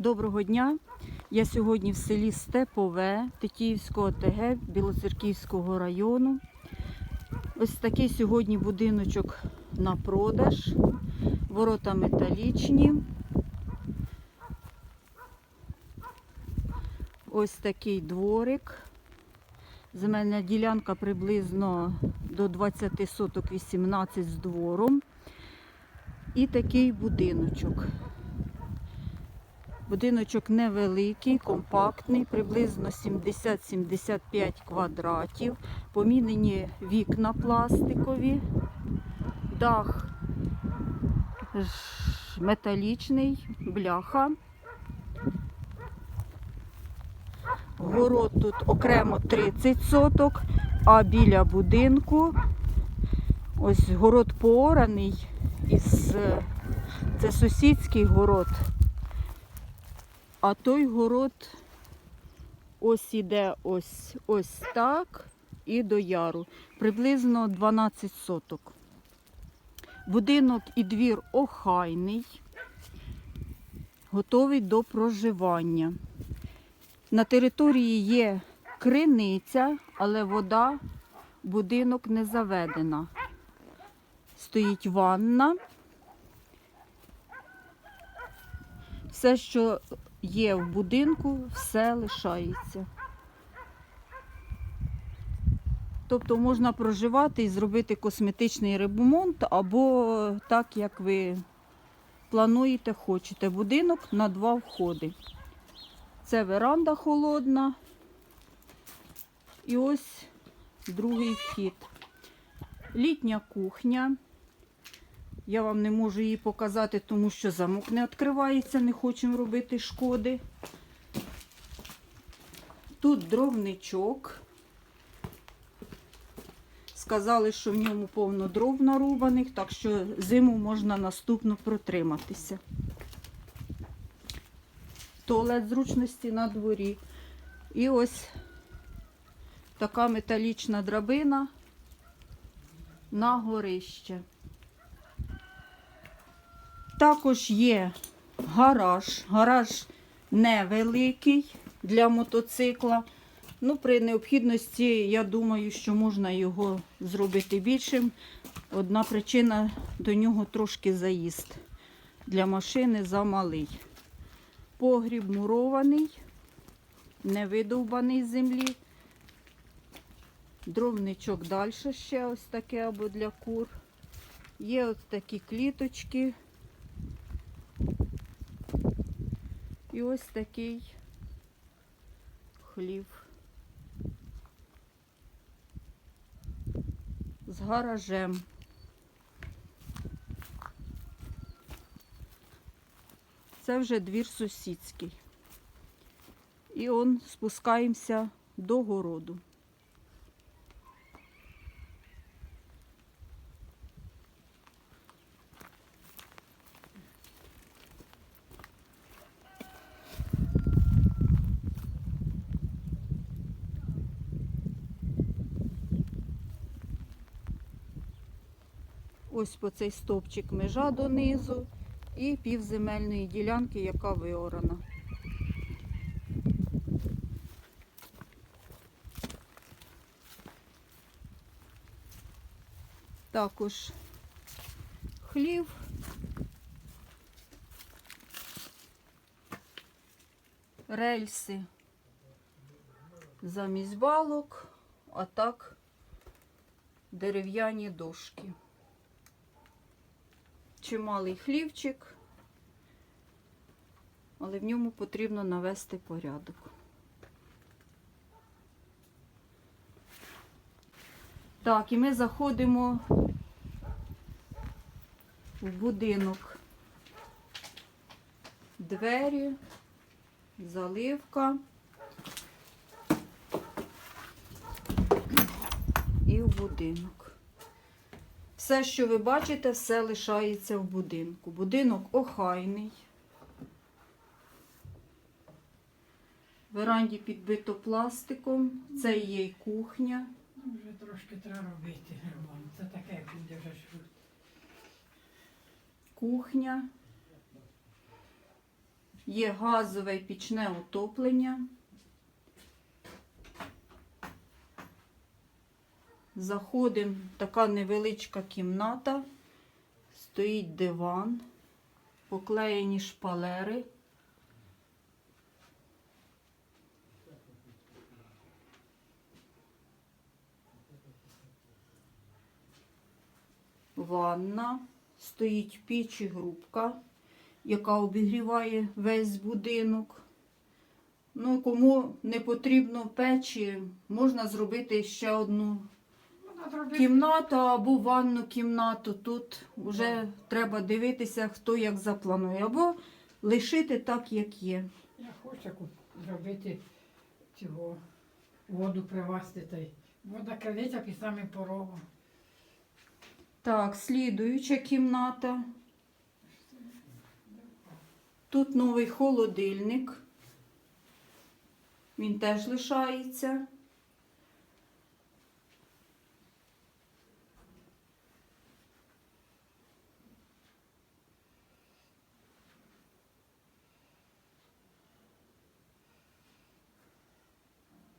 Доброго дня. Я сьогодні в селі Степове Тетіївського ТГ Білоцерківського району. Ось такий сьогодні будиночок на продаж. Ворота металічні. Ось такий дворик. Земельна ділянка приблизно до 20 соток 18 з двором. І такий будиночок. Будиночок невеликий, компактний, приблизно 70-75 квадратів. Помінені вікна пластикові, дах металічний, бляха. Город тут окремо 30 соток, а біля будинку ось город поораний із це сусідський город. А той город ось іде ось, ось так і до яру. Приблизно 12 соток. Будинок і двір охайний, готовий до проживання. На території є криниця, але вода будинок не заведена. Стоїть ванна. Все, що є в будинку, все лишається. Тобто можна проживати і зробити косметичний ремонт, або так, як ви плануєте, хочете. Будинок на два входи. Це веранда холодна. І ось другий вхід. Літня кухня. Я вам не можу її показати, тому що замок не відкривається, не хочемо робити шкоди. Тут дровничок. Сказали, що в ньому повно дров нарубаних, так що зиму можна наступно протриматися. Туалет зручності на дворі. І ось така металічна драбина на горище. Також є гараж. Гараж невеликий для мотоцикла. Ну, при необхідності, я думаю, що можна його зробити більшим. Одна причина до нього трошки заїзд для машини замалий. Погріб мурований, не видовбаний з землі. Дровничок далі ще ось таке або для кур. Є ось такі кліточки. І ось такий хлів. З гаражем. Це вже двір сусідський. І он спускаємося до городу. Ось по цей стовпчик межа донизу і півземельної ділянки, яка виорана. Також хлів. Рельси замість балок, а так дерев'яні дошки чималий хлівчик, але в ньому потрібно навести порядок. Так, і ми заходимо в будинок. Двері, заливка і в будинок. Все, що ви бачите, все лишається в будинку. Будинок охайний. Веранді підбито пластиком. Це і є кухня. Ну, Вже трошки треба робити ремонт. Це таке буде вже ж. Кухня. Є газове і пічне отоплення. Заходимо, така невеличка кімната, стоїть диван, поклеєні шпалери. Ванна, стоїть піч і грубка, яка обігріває весь будинок. Ну, кому не потрібно печі, можна зробити ще одну Кімнату або ванну кімнату. Тут вже треба дивитися, хто як запланує. Або лишити так, як є. Я хочу зробити цього воду привезти. Та й вода калиця під самим порогом. Так, слідуюча кімната. Тут новий холодильник. Він теж лишається.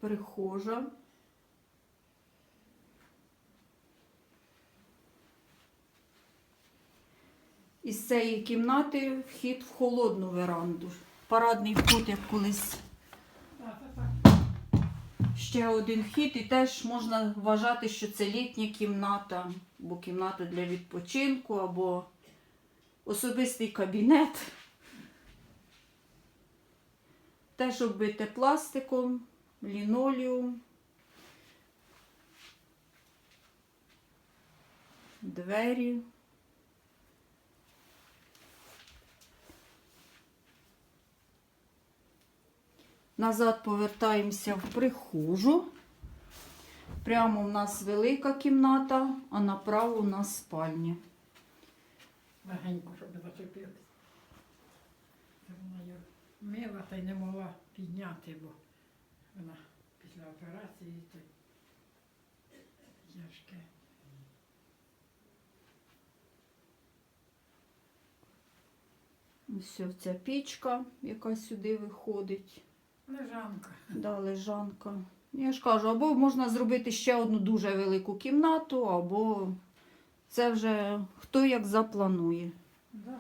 Прихожа. Із цієї кімнати вхід в холодну веранду. Парадний вход, як колись ще один вхід, і теж можна вважати, що це літня кімната, або кімната для відпочинку, або особистий кабінет. Теж оббите пластиком, лінолеум. Двері. Назад повертаємося в прихожу. Прямо в нас велика кімната, а направо у нас спальня. Легенько, щоб не його мила та й не могла підняти, бо вона після операції та тяжке. Ось ця пічка, яка сюди виходить. Лежанка. Да, лежанка. Я ж кажу, або можна зробити ще одну дуже велику кімнату, або це вже хто як запланує. Да.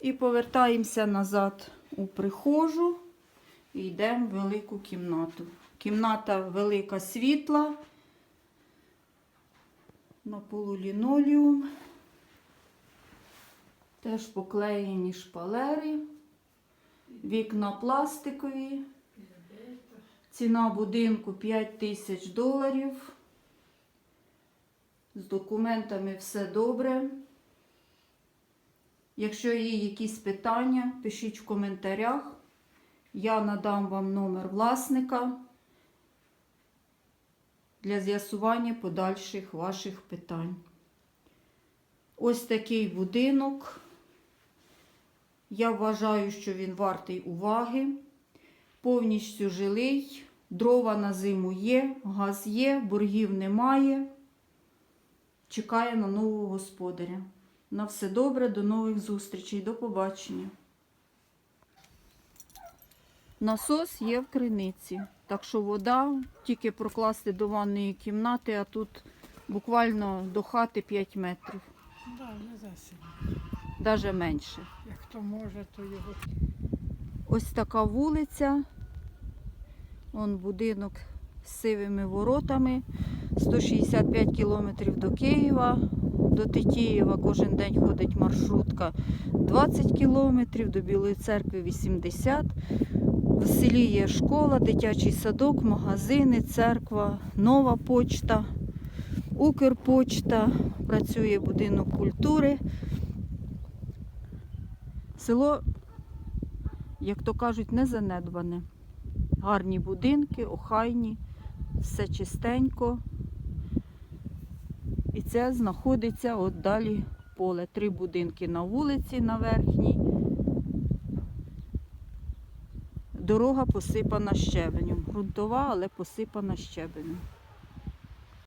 І повертаємося назад у прихожу і йдемо в велику кімнату. Кімната велика світла. На полу лінолеум. Теж поклеєні шпалери. Вікна пластикові. Ціна будинку 5 тисяч доларів. З документами все добре. Якщо є якісь питання, пишіть в коментарях. Я надам вам номер власника для з'ясування подальших ваших питань. Ось такий будинок. Я вважаю, що він вартий уваги. Повністю жилий, дрова на зиму є, газ є, боргів немає. Чекає на нового господаря. На все добре, до нових зустрічей, до побачення. Насос є в криниці, так що вода тільки прокласти до ванної кімнати, а тут буквально до хати 5 метрів, Да, не засіб. навіть менше. Як хто може, то його. Ось така вулиця. Вон будинок з сивими воротами. 165 кілометрів до Києва. До Тетіїва кожен день ходить маршрутка 20 кілометрів, до Білої церкви 80. В селі є школа, дитячий садок, магазини, церква, нова почта, Укрпочта, працює будинок культури. Село як то кажуть, не занедбане. Гарні будинки, охайні, все чистенько. І це знаходиться от далі поле. Три будинки на вулиці на верхній. Дорога посипана щебенем. Грунтова, але посипана щебенем.